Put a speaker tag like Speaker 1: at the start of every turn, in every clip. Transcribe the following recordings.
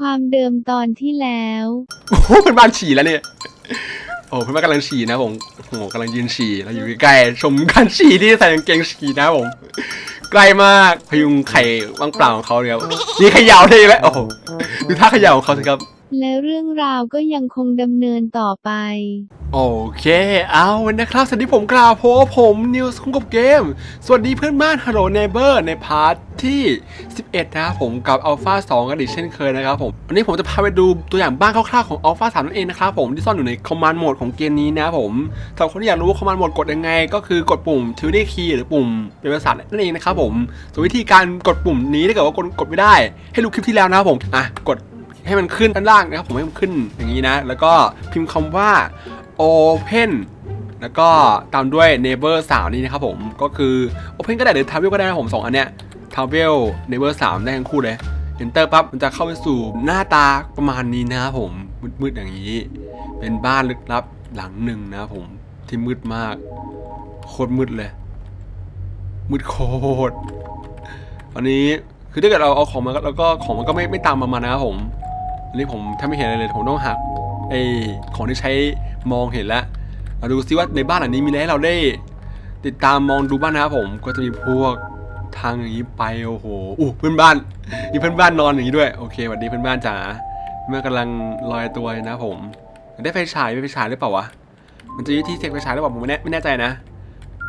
Speaker 1: ความเดิมตอนที่แล้ว
Speaker 2: โอ้โหเพื่อนบ้านฉี่แล้วเนี่ย โอ้เพื่อนบ้านกำลังฉี่นะผมโอ้โหกำลังยืนฉี่เราอยู่ใกล้ๆชมการฉี่ที่ใส่กางเกงฉี่นะผมใกล้มากพยุงไข่ว่างเปล่าของเขาเนี่ยครับนี่เขย่าได้แล้วโอ้โหดูท่าเขย่าของเขาสิครับ
Speaker 1: และเรื่องราวก็ยังคงดำเนินต่อไป
Speaker 2: โอเค เอานะครับสวัสดีผมกล่าวโพผมนิวส์คุ้มกับเกม สวัสดีเพื่อนบ้าน Hello Neighbor ในพาร์ทที่ 11 นะครับผมกับ Alpha 2 กันอีกเช่นเคยนะครับผม วันนี้ผมจะพาไปดูตัวอย่างบ้านคร่าวๆของ Alpha 3 นั่นเองนะครับผมที่ซ่อนอยู่ใน Command Mode ของเกมนี้นะครับผมสำหรับคนที่อยากรู้ว่า Command Mode กดยังไง ก็คือกดปุ่ม t i l d key หรือปุ่มเป็นภาษานั่นเองนะครับผมส่วนวิธีการกดปุ่มนี้ถ้าเกิดว่ากดไม่ได้ ให้ดูคลิปที่แล้วนะครับผมอะกด ให้มันขึ้นด้านล่างนะครับผมให้มันขึ้นอย่างนี้นะ แล้วก็พิมพ์คำว่า Open แล้วก็ตามด้วย Neighbor 3 นี่นะครับผมก็คือ Open ก็ได้หรือ Travel ก็ได้นะผมสองอันเนี้ย Travel Neighbor 3 ได้ทั้งคู่เลย Enter ปั๊บมันจะเข้าไปสู่หน้าตาประมาณนี้นะครับผมมืดๆอย่างนี้ เป็นบ้านลึกลับหลังหนึ่งนะครับผมที่มืดมากโคตรมืดเลย มืดโคตรอันนี้คือถ้าเกิดเราเอาของมาแล้วก็ของมันก็ไม่ไม่ตามมามานะครับผม อันนี้ผมถ้าไม่เห็นอะไรเลยผมต้องหักไอของที่ใช้มองเห็นแล้วมาดูซิว่าในบ้านหลังนี้มีอะไรให้เราได้ ติดตามมองดูบ้างนะครับผมก็จะมีพวกทางอย่างนี้ไปโอ้โหอู้เพื่อนบ้านมีเพื่อนบ้านนอนอย่างนี้ด้วยโอเคสวัสดีเพื่อนบ้านจ๋าเมื่อกำลังลอยตัวนะผม ได้ไฟฉายไม่ไฟฉายหรือเปล่าวะมันจะอยุที่เสกไฟฉายหรือเปล่าผมไม่แน่ไม่แน่ใจนะ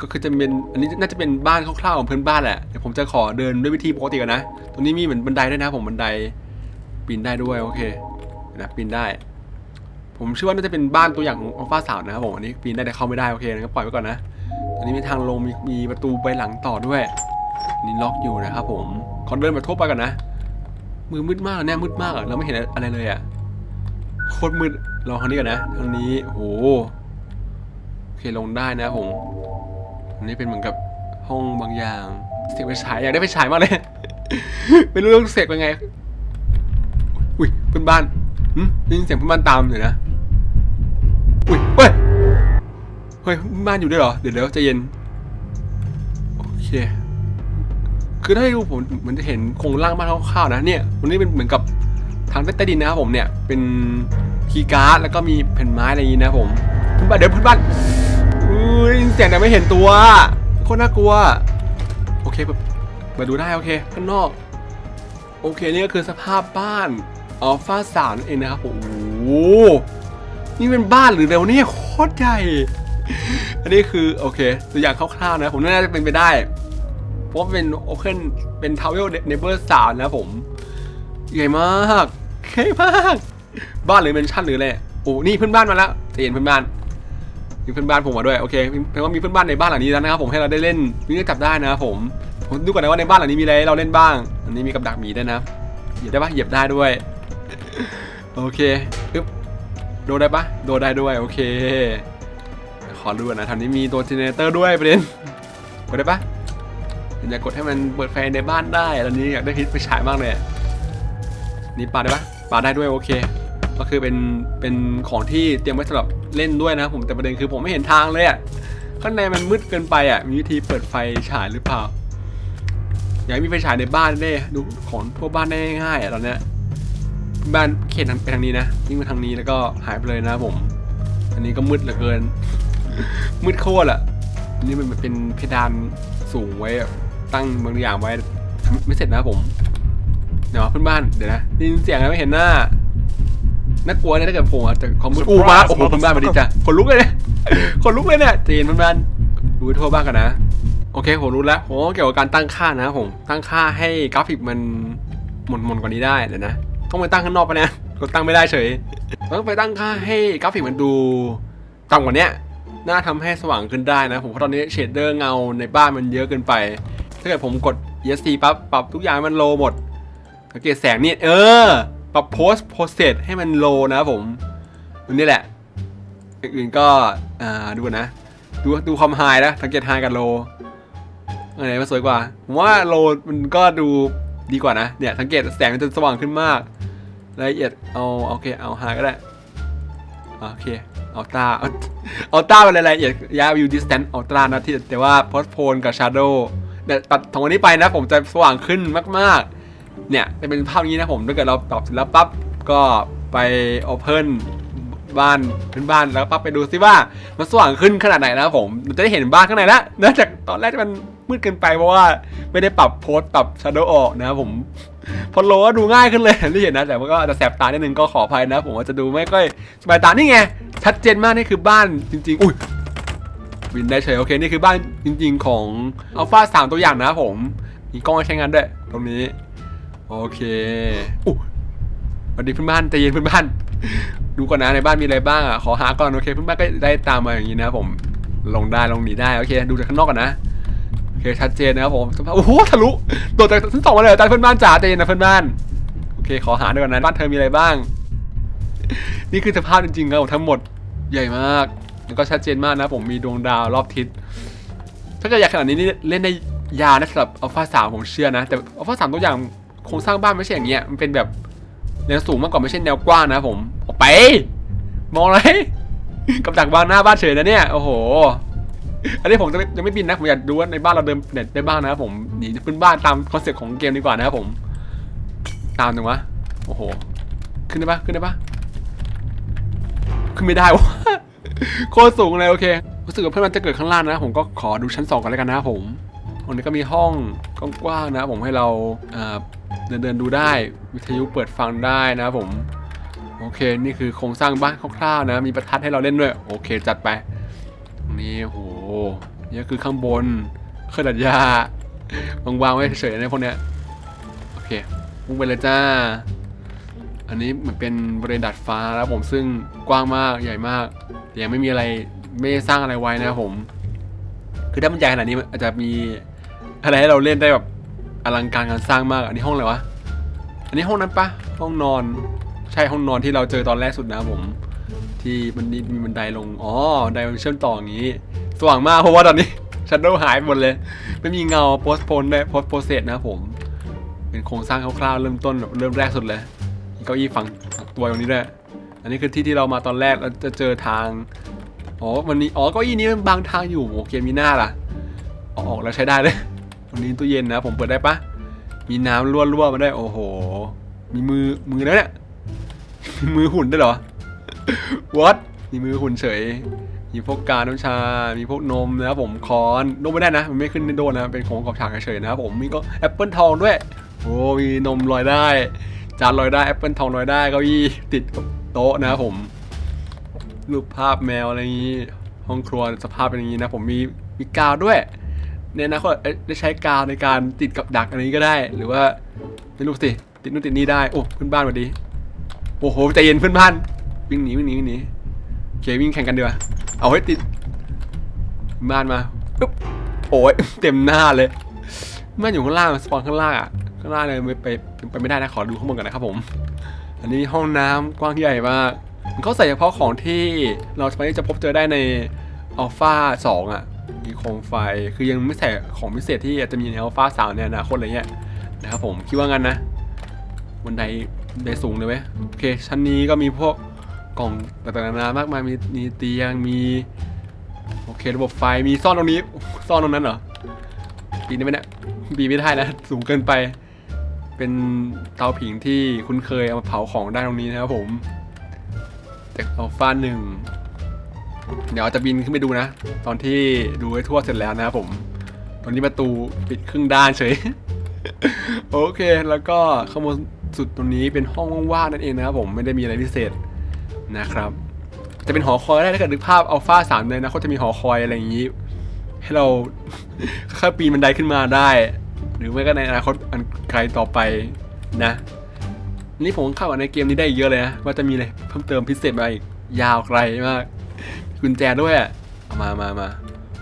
Speaker 2: ก็คือจะเป็นอันนี้น่าจะเป็นบ้านคร่าวๆของเพื่อนบ้านแหละเดี๋ยวผมจะขอเดินด้วยวิธีปกติก่อนนะตรงนี้มีเหมือนบันไดด้วยนะผมบันได ปีนได้ด้วยโอเคนะปีนได้ ผมเชื่อว่าน่าจะเป็นบ้านตัวอย่างของอัลฟาสาวนะครับผมอันนี้ปีนได้แต่เข้าไม่ได้โอเคงั้นปล่อยไว้ก่อนนะตอนนี้มีทางลงมีมีประตูใบหลังต่อด้วยนนี่ล็อกอยู่นะครับผมขอเดินมาทั่วไปก่อนนะมือมืดมากเนี่ยมืดมากเราไม่เห็นอะไรเลยอะโคตรมืดลองทางนี้ก่อนนะทางนี้โอ้โหโอเคลงได้นะผมอันนี้เป็นเหมือนกับห้องบางอย่างเสียงไฟฉายอยากได้ไฟฉายมากเลยไม่รู้เรื่องเสกเป็นไง เพื่อนบ้านหึได้ยินเสียงเพื่อนบ้านตามอยู่นะ อุ้ยเฮ้ย เฮ้ยเพื่อนบ้านอยู่ด้วยเหรอ เดี๋ยวเดี๋ยวใจเย็น โอเค คือถ้าให้ดูผมเหมือนจะเห็นโครงร่างบ้านคร่าวๆนะเนี่ยวันนี้เป็นเหมือนกับทางใต้ดินนะครับผมเนี่ย เป็นคีย์การ์ดแล้วก็มีแผ่นไม้อะไรอย่างนี้นะผมเพื่อนบ้านเดี๋ยวเพื่อนบ้านอุ้ยได้ยินเสียงแต่ไม่เห็นตัวโคตรน่ากลัว โอเคแบบมาดูได้โอเคข้างนอก โอเคนี่ก็คือสภาพบ้าน อัลฟาสามเองนะครับผมโอ้โหนี่เป็นบ้านหรือเร็วเนี่ยโคตรใหญ่อันนี้คือโอเคตัวอย่างคร่าวๆนะผมน่าจะเป็นไปได้เพราะเป็นโอเพนเป็นทาวเวลเนเบอร์สามนะผมใหญ่มากใหญ่มาก บ้านหรือเมนชั่นหรืออะไรโอ้นี่เพื่อนบ้านมาแล้วเตียนเพื่อนบ้านมีเพื่อนบ้านผมมาด้วยโอเคแปลว่ามีเพื่อนบ้านในบ้านหลังนี้แล้วนะครับผมให้เราได้เล่นนี่ก็จับได้นะครับผมผมดูก่อนนะว่าในบ้านหลังนี้มีอะไรเราเล่นบ้าง อันนี้มีกับดักหมีด้วยนะเหยียบได้ปะเหยียบได้ด้วย โอเคึ๊บโดได้ปะโดได้ด้วยโอเค ขอดูนะทางนี้มีตัวเจเนเรเตอร์ด้วยประเด็นกดได้ปะอยากกดให้มันเปิดไฟในบ้านได้ตอนนี้อยากได้ฮิตไปฉายมากเลยนี่ปาได้ปะปาได้ด้วยโอเค ก็คือเป็นเป็นของที่เตรียมไว้สำหรับเล่นด้วยนะครับผมแต่ประเด็นคือผมไม่เห็นทางเลยอะข้างในมันมืดเกินไปอะมีวิธีเปิดไฟฉายหรือเปล่า อยากมีไฟฉายในบ้านได้ดูของทั่วบ้านได้ง่ายอะตอนเนี้ย บ้านเขตทางไปทางนี้นะวิ่งไปทางนี้แล้วก็หายไปเลยนะครับผม อันนี้ก็มืดเหลือเกิน มืดโคตรอะอันนี้มันเป็นเพดานสูงไว้อะตั้งบางอย่างไว้ทำไม่เสร็จนะครับผม เดี๋ยวเพื่อนบ้านเดี๋ยวนะได้ยินเสียงอะไรไม่เห็นหน้าน่ากลัวเนี่ยถ้าเกิดผมอะแต่ความมืด
Speaker 3: Surprise
Speaker 2: อู้มาโอ้โหเพื่อนบ้านมาดีจ้ะขนลุกเลยเนี่ยขนลุกเลยเนี่ยจีนเพื่อนบ้านดูทั่วบ้านกันนะโอเคผมรู้แล้วผมว่าเกี่ยวกับการตั้งค่านะผมตั้งค่าให้กราฟิกมันหมุนหมุนๆกว่านี้ได้เดี๋ยวนะ ต้องไปตั้งข้างนอกปะเนี่ยกดตั้งไม่ได้เฉยต้องไปตั้งค่าให้กราฟิกมันดูต่ำกว่าเนี้ยน่าทำให้สว่างขึ้นได้นะผมเพราะตอนนี้เชดเดอร์เงาในบ้านมันเยอะเกินไป ถ้าเกิดผมกด ESC ปั๊บปรับทุกอย่างให้มันโลหมดสังเกตแสงนี่เออ ปรับโพสโพสเซตให้มันโลนะครับผมอันนี้แหละอย่างอื่นก็อ่าดูก่อนนะ ดูดูความไฮนะสังเกตไฮกับโลอันไหนมันสวยกว่าผมว่าโลมันก็ดูดีกว่านะเนี่ยสังเกตแสงมันจะสว่างขึ้นมาก รายละเอียดเอาโอเคเอาไฮก็ได้โอเคเอาตาเอาตาเป็นรายละเอียดยาวิวดิสแตนเอาตานะที่แต่ว่าโพสโพนกับชาร์โดเนี่ยตัดของวันนี้ไปนะ ผมจะสว่างขึ้นมากๆ เนี่ยจะเป็นภาพนี้นะผมถ้าเกิดเราตอบเสร็จแล้วปั๊บก็ไป Open บ้านขึ้นบ้านแล้วปั๊บไปดูซิว่ามันสว่างขึ้นขนาดไหนนะผมจะได้เห็นบ้านข้างในแล้วเนื่องจากตอนแรกมันมืดเกินไปเพราะว่าไม่ได้ปรับโพสต์ปรับช a โดออกนะครับผมพอโลก็ดูง่ายขึ้นเลยที่เห็นนะ แต่ว่าก็อาจจะแสบตานิดนึงก็ขออภัยนะ ผมว่าจะดูไม่ค่อยสบายตานี่ไง ชัดเจนมากนี่คือบ้านจริง ๆ อุ้ยวินได้เฉยโอเคนี่คือบ้านจริง ๆ ของอัลฟาสามตัวอย่างนะผมมีกล้องใช้งานด้วย ตรงนี้โอเคอู้สวัสดีเพื่อนบ้านใจเย็นเพื่อนบ้านดูก่อนนะในบ้านมีอะไรบ้างอะขอหาก่อนโอเคเพื่อนบ้านก็ได้ตามมาอย่างนี้นะผมลงได้ลงหนีได้โอเค ดูจากข้างนอกก่อนนะ เคชัดเจนนะครับผมโอ้โหทะลุโดดจากชั้นสองมาเลยเหรอจ้าเพื่อนบ้านจ๋าใจเย็นนะเพื่อนบ้านโอเคขอหาด้วยก่อนนะบ้านเธอมีอะไรบ้าง นี่คือสภาพจริงๆครับผมทั้งหมดใหญ่มากแล้วก็ชัดเจนมากนะผมมีดวงดาวรอบทิศถ้าเกิดอยากขนาดนี้นี่เล่นได้ยานะสำหรับอัลฟาสามผมเชื่อนะ แต่อัลฟาสามตัวอย่างโครงสร้างบ้านไม่ใช่อย่างเงี้ยมันเป็นแบบแนวสูงมากกว่าไม่ใช่แนวกว้างนะผมออกไป มองอะไรกับดักวางหน้าบ้านเฉยนะเนี่ยโอ้โห อันนี้ผมจะไม่จะไม่บินนะ ผมอยากดูว่าในบ้านเราเดินเน็ตได้บ้างนะครับผมหนีขึ้นบ้านตามคอนเซ็ปต์ของเกมดีกว่านะครับผม ตามหนึ่งวะโอ้โห ขึ้นได้ปะขึ้นได้ปะขึ้นไม่ได้วะโคตรสูงเลยโอเครู้สึกว่าเพื่อนมันจะเกิดข้างล่างนะ ผมก็ขอดูชั้นสองกันแล้วกันนะครับผมตรงนี้ก็มีห้องกว้างๆนะผมให้เราเดินเดินดูได้วิทยุเปิดฟังได้นะครับผมโอเค นี่คือโครงสร้างบ้านคร่าวๆนะ มีประทัดให้เราเล่นด้วย โอเค จัดไปตรงนี้โห นี่คือข้างบนเครื่องดัดยาวางๆไว้เฉยๆนพวกเนี้ยโอเคมุ่งไปเลยจ้า อันนี้เหมือนเป็นบริเวณดาดฟ้าแล้วผมซึ่งกว้างมากใหญ่มากแต่ยังไม่มีอะไรไม่ได้สร้างอะไรไว้นะครับผม คือถ้ามันใหญ่ขนาดนี้มันอาจจะมีอะไรให้เราเล่นได้แบบอลังการการสร้างมากอันนี้ห้องอะไรวะอันนี้ห้องนั้นปะห้องนอนใช่ห้องนอนที่เราเจอตอนแรกสุดนะผม ที่มันมีมีบันไดลงอ๋อบันไดมันเชื่อมต่ออย่างนี้ สว่างมากเพราะว่าตอนนี้ชัดโดหายไปหมดเลย ไม่มีเงาโพสโพนได้โพสโพสเซตนะผม เป็นโครงสร้างคร่าวๆเริ่มต้นเริ่มแรกสุดเลยเก้าอี้ฝั่งตัวตรงนี้ด้วยอันนี้คือที่ที่เรามาตอนแรกแล้วจะเจอทางอ๋อมันนี้อ๋อเก้าอี้นี้มันบางทางอยู่โอเคมีหน้าล่ะออกแล้วใช้ได้เลยวันนี้ตู้เย็นนะ ผมเปิดได้ปะมีน้ำรั่วๆมาได้โอ้โห มีมือมือแล้วเนี่ยมือหุ่นได้เหรอ what มีมือหุ่นเฉย มีพวกกาน้ำชา มีพวกนมนะครับผมคอนนมไม่ได้นะ มันไม่ขึ้นในโดนนะ เป็นของขอบฉากเฉยๆนะครับผมมีก็แอปเปิลทองด้วย โอ้มีนมลอยได้ จานลอยได้แอปเปิลทองลอยได้เก้าอี้ติดกับโต๊ะนะครับผม รูปภาพแมวอะไรอย่างนี้ ห้องครัวสภาพเป็นอย่างนี้นะ ผมมีมีกาวด้วยเนี่ยนะก็ได้ใช้กาวในการติดกับดักอันนี้ก็ได้ หรือว่าไม่รู้สิติดนู่นติดนี่ได้โอ้เพื่อนบ้านสวัสดีโอ้โหใจเย็นเพื่อนบ้านวิ่งหนีวิ่งหนีวิ่งหนีโอเควิ่งแข่งกันดีกว่า เอาให้ติดบ้านมาปึ๊บโอ้ยเต็มหน้าเลยบ้านอยู่ข้างล่างสปอนข้างล่างอะข้างล่างเลยไม่ไปไปไม่ได้นะขอดูข้างบนก่อนนะครับผม อันนี้ห้องน้ำกว้างใหญ่มากมันเขาใส่เฉพาะของที่เราสามารถจะพบเจอได้ในอัลฟาสองอะมีโคมไฟคือยังไม่ใส่ของพิเศษที่อาจจะมีในอัลฟาสามในอนาคตอะไรเงี้ยนะครับผมคิดว่างั้นนะบันไดบันไดสูงเลยไหมโอเคชั้นนี้ก็มีพวก ล่องต่างๆนานามากมายมีมีเตียงมีโอเคระบบไฟมีซ่อนตรงนี้ซ่อนตรงนั้นเหรอปีนได้ไหมเนี่ยปีนไม่ได้นะสูงเกินไป เป็นเตาผิงที่คุ้นเคยเอามาเผาของได้ตรงนี้นะครับผมจากอัลฟาหนึ่งเดี๋ยวจะบินขึ้นไปดูนะ ตอนที่ดูให้ทั่วเสร็จแล้วนะครับผม ตอนนี้ประตูปิดครึ่งด้านเฉย โอเค แล้วก็ข้างบนสุดตรงนี้เป็นห้องว่างๆนั่นเองนะครับผมไม่ได้มีอะไรพิเศษ นะครับ จะเป็นหอคอยได้ถ้าเกิดนึกภาพอัลฟาสามเลยนะเขาจะมีหอคอยอะไรอย่างนี้ ให้เราค่อยปีนบันไดขึ้นมาได้ หรือไม่ก็ในอนาคตอันไกลต่อไปนะนี่ผมเข้าในเกมนี้ได้เยอะเลยนะว่าจะมีอะไรเพิ่มเติมพิเศษมาอีกยาวไกลมากกุญแจด้วยเอามามามา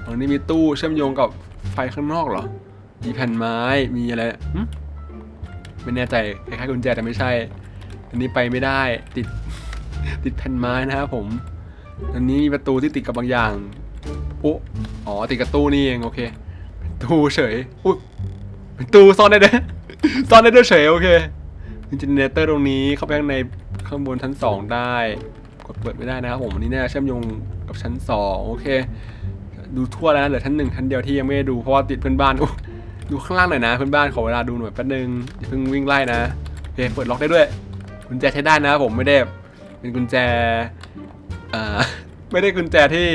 Speaker 2: ตรงนี้มีตู้เชื่อมโยงกับไฟข้างนอกเหรอ มีแผ่นไม้ มีอะไรไม่แน่ใจคล้ายๆกุญแจแต่ไม่ใช่ อันนี้ไปไม่ได้ติด ติดแผ่นไม้นะครับผม อันนี้มีประตูที่ติดกับบางอย่างโอ้อ๋อ ติดกับตู้นี่เองโอเคเป็นตู้เฉยอุ๊ยเป็นตู้ซ่อนได้ด้วยซ่อนได้ด้วยเฉยโอเคมีเจเนเรเตอร์ตรงนี้เข้าไปข้างในข้างบนชั้นสองได้ กดเปิดไม่ได้นะครับผมอันนี้น่าเชื่อมโยงกับชั้นสองโอเค ดูทั่วแล้วนะเหลือชั้นหนึ่งชั้นเดียวที่ยังไม่ได้ดูเพราะว่าติดเพื่อนบ้านดูข้างล่างหน่อยนะเพื่อนบ้านขอเวลาดูหน่อยแป๊บนึงอย่าเพิ่งวิ่งไล่นะโอเคเปิดล็อกได้ด้วยกุญแจใช้ได้นะผมไม่ได้ เป็นกุญแจอ่อไม่ได้กุญแจที่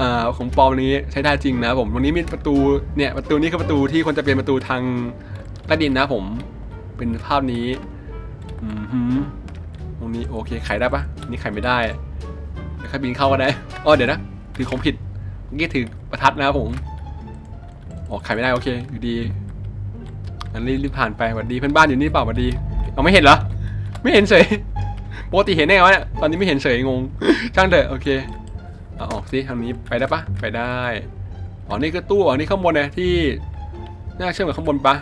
Speaker 2: อ่อของปอมนี้ใช้ได้จริงนะผมตรงนี้มีประตูเนี่ยประตูนี้คือประตูที่คนจะเป็นประตูทางใต้ดินนะผมเป็นภาพนี้อือหือตรงนี้โอเคไขได้ปะนี่ไขไม่ได้เดี๋ยวแค่บินเข้าก็ได้อ๋อเดี๋ยวนะถือของผิดเมื่อกี้ถือประทัดนะผมอ๋อไขไม่ได้โอเคอยู่ดีงั้นรีบรีบผ่านไปสวัสดีเพื่อนบ้านอยู่นี่เปล่าสวัสดีเอาไม่เห็นเหรอไม่เห็นเฉย ปกติเห็นแน่วะเนี่ยตอนนี้ไม่เห็นเฉยงงช่างเถอะโอเคเอาออกสิทางนี้ไปได้ปะไปได้อ๋อนี่คือตู้อ๋อนี่ข้างบนเนี่ยที่น่าเชื่อมกับข้างบนปะ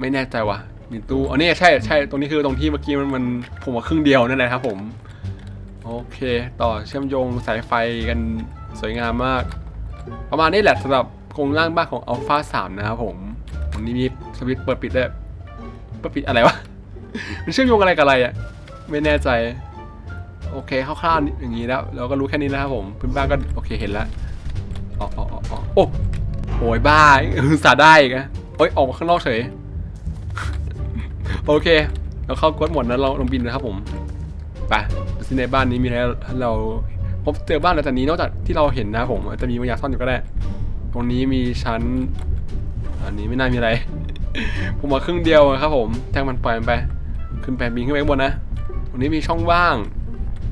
Speaker 2: ไม่แน่ใจว่ะมีตู้อ๋อนี่ใช่ใช่ตรงนี้คือตรงที่เมื่อกี้มันมันผมว่าครึ่งเดียวนั่นแหละครับผมโอเค ต่อเชื่อมโยงสายไฟกันสวยงามมาก ประมาณนี้แหละสำหรับโครงร่างบ้านของ Alpha 3 นะครับผมตรงนี้มีสวิตช์เปิดปิดได้เปิดปิดอะไรวะ มันเชื่อมโยงอะไรกับอะไรอะ ไม่แน่ใจ โอเคคร่าวๆอย่างนี้แล้ว เราก็รู้แค่นี้แล้วครับผมเพื่อนบ้านก็โอเคเห็นแล้วอ๋ออ๋ออ๋อโอ้โหยบ้าสาได้อีกนะโอ้ยออกมาข้างนอกเฉยโอเค เราเข้ากดหมดแล้วเราลงบินนะครับผมไปดูสิในบ้านนี้มีอะไรเราพบเจอบ้านหลังจากนี้นอกจากที่เราเห็นนะผมอาจจะมีบางอย่างซ่อนอยู่ก็ได้ ตรงนี้มีชั้น อันนี้ไม่น่ามีอะไร ผมมาครึ่งเดียวอะครับผม แทงมันปล่อยมันไป ขึ้นไปบินขึ้นไปข้างบนนะ ตรงนี้มีช่องว่าง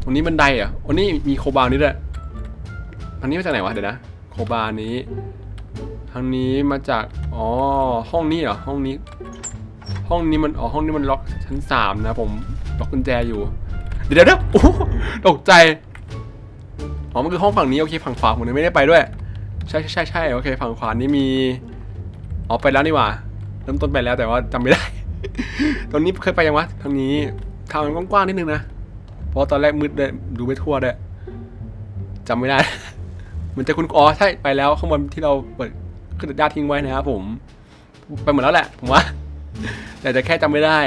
Speaker 2: ตรงนี้บันไดอะโอ้นี่มีโคบาร์นี่ด้วยทางนี้มาจากไหนวะเดี๋ยวนะ โคบาร์นี้ทางนี้มาจากอ๋อห้องนี้เหรอห้องนี้ ห้องนี้มันอ๋อห้องนี้มันล็อกชั้นสามนะผมล็อกกุญแจอยู่ เดี๋ยวเดี๋ยวโอ้ตกใจอ๋อมันคือห้องฝั่งนี้โอเคฝั่งขวาผมยังไม่ได้ไปด้วย ใช่ใช่ใช่ใช่โอเค ฝั่งขวานี้มีอ๋อไปแล้วนี่หว่าเริ่มต้นไปแล้วแต่ว่าจำไม่ได้ตรงนี้เคยไปยังวะทางนี้ ทางมันกว้างๆนิดนึงนะ เพราะตอนแรกมืดเลยดูไม่ทั่วด้วยจำไม่ได้ มันจะคุณอ๋อใช่ไปแล้วข้างบนที่เราเปิดขึ้นญาทิ้งไว้นะครับผม ไปหมดแล้วแหละผมว่า แต่จะแค่จำไม่ได้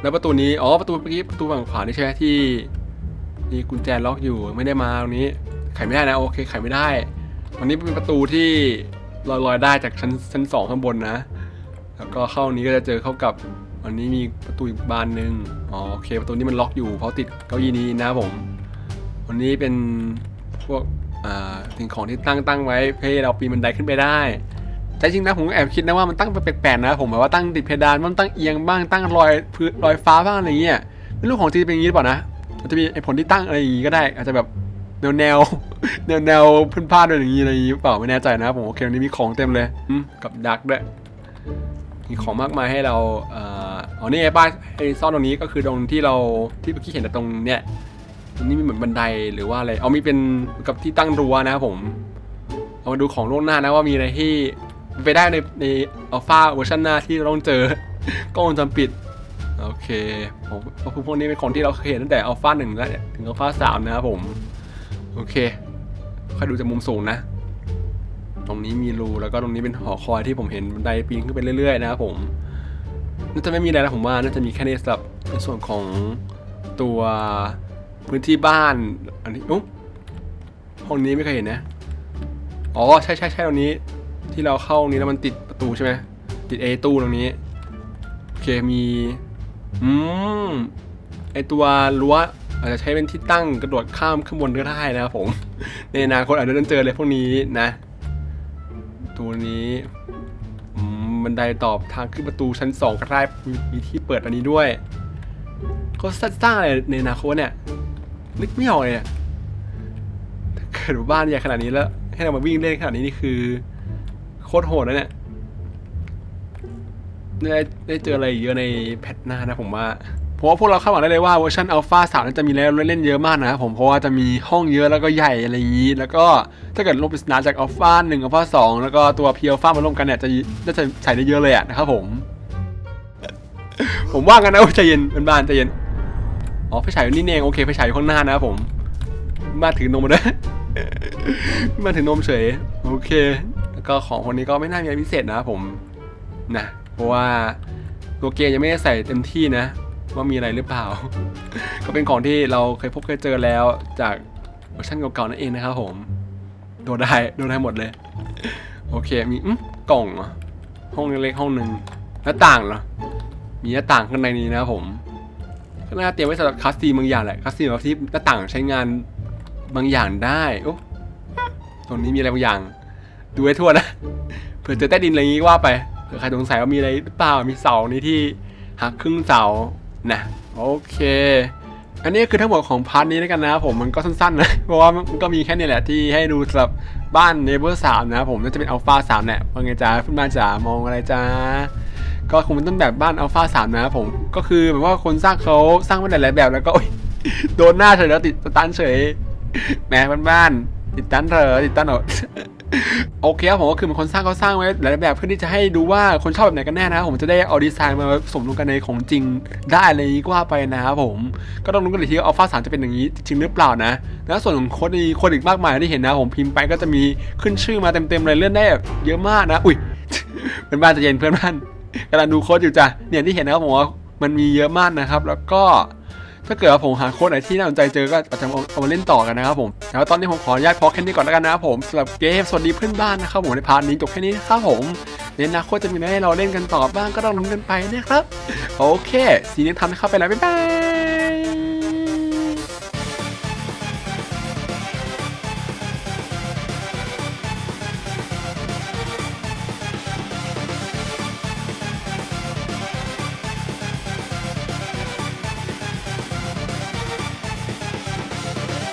Speaker 2: แล้วประตูนี้ อ๋อประตูเมื่อกี้ประตูฝั่งขวานี่ใช่ไหมที่มีกุญแจล็อกอยู่ไม่ได้มาตรงนี้ ไขไม่ได้นะโอเคไขไม่ได้อันนี้เป็นประตูที่ลอยๆได้จากชั้นชั้นสองข้างบนนะ แล้วก็เข้านี้ก็จะเจอเข้ากับ อันนี้มีประตูอีกบานหนึ่งอ๋อโอเคประตูนี้มันล็อกอยู่เพราะติดเก้าอี้นี้นะครับผมวันนี้เป็นพวกอ่าสิ่งของที่ตั้งตั้งไว้เพื่อให้เราปีนบันไดขึ้นไปได้แต่จริงนะผมแอบคิดนะว่ามันตั้งไปแปลกๆนะผมแบบว่าตั้งติดเพดานมันตั้งเอียงบ้างตั้งลอยพื้นลอยฟ้าบ้างอะไรเงี้ยไม่รู้ของจริงเป็นอย่างนี้หรือเปล่านะมันจะมีไอ้ผลที่ตั้งอะไรอย่างงี้ก็ได้ อาจจะแบบแนวแนวแนวแนวพื้นผ้าด้วยอย่างงี้อะไรอย่างงี้เปล่าไม่แน่ใจนะผมโอเควันนี้มีของเต็มเลยกับดักด้วย มีของมากมายให้เราเอ่ออ๋อนี่ไอ้ป้ายไอ้ซ่อนตรงนี้ก็คือตรงที่เราที่เมื่อกี้เห็นแต่ตรงเนี้ยตรงนี้มีเหมือนบันไดหรือว่าอะไรเอามีเป็นกับที่ตั้งรั้วนะครับผมเอามาดูของล่วงหน้านะว่ามีอะไรที่ไปได้ในในอัลฟาเวอร์ชันหน้าที่เราต้องเจอกล้องวงจรปิดโอเคผมเพราะพวกนี้เป็นของที่เราเคยเห็นตั้งแต่อัลฟาหนึ่งแล้วถึงอัลฟาสามนะครับผมโอเคค่อยดูจากมุมสูงนะ ตรงนี้มีรูแล้วก็ตรงนี้เป็นหอคอยที่ผมเห็นบันไดปีนขึ้นไปเรื่อยๆนะครับผมน่าจะไม่มีอะไรนะผมว่าน่าจะมีแค่นี้สำหรับในส่วนของตัวพื้นที่บ้าน อันนี้อุ๊ยห้องนี้ไม่เคยเห็นนะอ๋อใช่ใช่ใช่ตรงนี้ที่เราเข้าตรงนี้แล้วมันติดประตูใช่ไหมติดเอตู้ตรงนี้โอเคมีอืมไอตัวรั้วอาจจะใช้เป็นที่ตั้งกระโดดข้ามขึ้นบนก็ได้นะครับผม ในอนาคตอาจจะต้องเจออะไรพวกนี้นะ ตัวนี้บันไดตอบทางขึ้นประตูชั้นสองก็ได้มีมีที่เปิดอันนี้ด้วยก็สร้างอะไรในอนาคตเนี่ยนึกไม่ออกเลยเนี่ยถ้าเกิดบ้านใหญ่ขนาดนี้แล้ว ให้เรามาวิ่งเล่นขนาดนี้นี่คือ โคตรโหดแล้วเนี่ยได้ได้เจออะไรเยอะในแพทหน้านะผมว่า เพราะว่าพวกเราคาดหวังได้เลยว่าเวอร์ชันอัลฟาสามจะมีอะไรเล่นเยอะมากนะครับผมเพราะว่าจะมีห้องเยอะแล้วก็ใหญ่อะไรอย่างนี้ แล้วก็ถ้าเกิดลงปริศนาจากอัลฟาหนึ่งอัลฟาสองแล้วก็ตัวพีอัลฟามารวมกันเนี่ยจะน่าจะใส่ได้เยอะเลยอะนะครับผม ผมว่ากันนะว่าใจเย็นเป็นบ้านใจเย็นอ๋อไฟฉายอยู่นี่เองโอเคไฟฉายอยู่ข้างหน้านะครับผมมาถือนมมาด้วยมาถือนมเฉยโอเค แล้วก็ของคนนี้ก็ไม่น่ามีอะไรพิเศษนะครับผมนะเพราะว่าตัวเกมยังไม่ได้ใส่เต็มที่นะ ว่ามีอะไรหรือเปล่า ก็เป็นของที่เราเคยพบเคยเจอแล้วจากเวอร์ชันเก่าๆนั่นเองนะครับผมโดนได้โดนได้หมดเลย โอเคมีอืมกล่องเหรอห้องเล็กๆห้องหนึ่งหน้าต่างเหรอมีหน้าต่างข้างในนี้นะครับผมก็น่าเตรียมไว้สำหรับคัสซีบางอย่างแหละคัสซีแบบที่หน้าต่างใช้งานบางอย่างได้โอ้ตรงนี้มีอะไรบางอย่าง ดูให้ทั่วนะเผื่อเจอใต้ดินอะไรอย่างงี้ว่าไปเผื่อใครสงสัยว่ามีอะไรหรือเปล่ามีเสานี้ที่หักครึ่งเสา นะโอเค อันนี้คือทั้งหมดของพาร์ทนี้แล้วกันนะครับผมมันก็สั้นๆนะ เพราะว่ามันก็มีแค่นี้แหละที่ให้ดูสำหรับบ้านเนเบอร์สามนะครับผมน่าจะเป็นอัลฟาสามแหละว่าไงจ้าคุณบ้าจ๋ามองอะไรจ้าก็คงเป็นต้นแบบบ้านอัลฟาสามนะครับผมก็คือแบบว่าคนสร้างเขาสร้างมาหลายๆแบบแล้วก็โดนหน้าเฉยแล้วติดตันเฉยแหมบ้านๆติดตันเถอะติดตันเหรอ โอเคครับผมก็คือเป็นคนสร้างเขาสร้างไว้หลายแบบเพื่อที่จะให้ดูว่าคนชอบแบบไหนกันแน่นะครับผมจะได้เอาดีไซน์มาผสมลงกันในของจริงได้อะไรนี้ก็ว่าไปนะครับผมก็ต้องรู้กันอีกทีว่าอัลฟาสามจะเป็นอย่างนี้จริงหรือเปล่านะ แล้วส่วนของโค้ดมีคนอีกมากมายที่เห็นนะผมพิมพ์ไปก็จะมีขึ้นชื่อมาเต็มๆเลยเลื่อนได้แบบเยอะมากนะ อุ้ยเพื่อนบ้านจะเย็นเพื่อนบ้านกำลังดูโค้ดอยู่จ้ะเนี่ยที่เห็นนะครับผมว่ามันมีเยอะมากนะครับ แล้วก็ ถ้าเกิดผมหาโค้ดไหนที่น่าสนใจเจอก็อาจจะเอาเอามาเล่นต่อกันนะครับผมแล้วตอนนี้ผมขออนุญาตพอแค่นี้ก่อนแล้วกันนะครับผมสำหรับเกมสวัสดีเพื่อนบ้านนะครับผมในพาร์ทนี้จบแค่นี้นะครับผมในอนาคตจะมีอะไรให้เราเล่นกันต่อบ้างก็ต้องลุ้นกันไปนะครับโอเคสีนี้ทำให้เข้าไปแล้วบ๊ายบาย